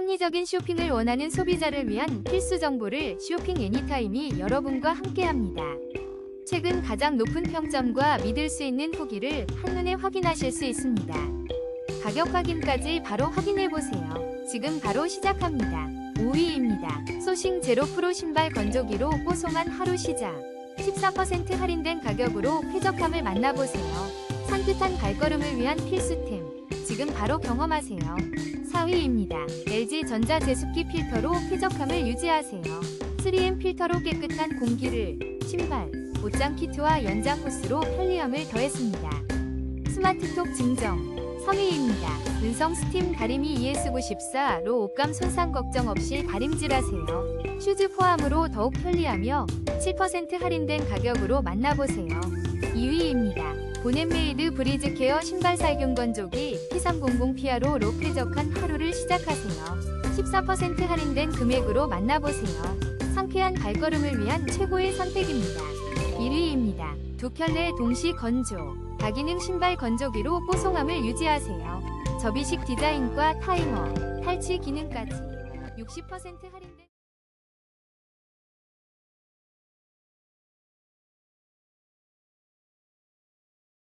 합리적인 쇼핑을 원하는 소비자를 위한 필수 정보를 쇼핑 애니타임이 여러분과 함께합니다. 최근 가장 높은 평점과 믿을 수 있는 후기를 한눈에 확인하실 수 있습니다. 가격 확인까지 바로 확인해 보세요. 지금 바로 시작합니다. 5위입니다. 소싱 제로 프로 신발 건조기로 뽀송한 하루 시작. 14% 할인된 가격으로 쾌적함을 만나보세요. 산뜻한 발걸음을 위한 필수템. 지금 바로 경험하세요. 4위입니다. LG 전자 제습기 필터로 쾌적함을 유지하세요. 3M 필터로 깨끗한 공기를 신발, 옷장 키트와 연장 호스로 편리함을 더했습니다. 스마트톡 증정 3위입니다. 은성 스팀 다리미 ES94로 옷감 손상 걱정 없이 다림질하세요. 슈즈 포함으로 더욱 편리하며 7% 할인된 가격으로 만나보세요. 2위입니다. 보넷메이드 브리즈 케어 신발 살균 건조기 P300 피아로 로 쾌적한 하루를 시작하세요. 14% 할인된 금액으로 만나보세요. 상쾌한 발걸음을 위한 최고의 선택입니다. 1위입니다. 두 켤레 동시 건조. 다기능 신발 건조기로 뽀송함을 유지하세요. 접이식 디자인과 타이머, 탈취 기능까지 60% 할인된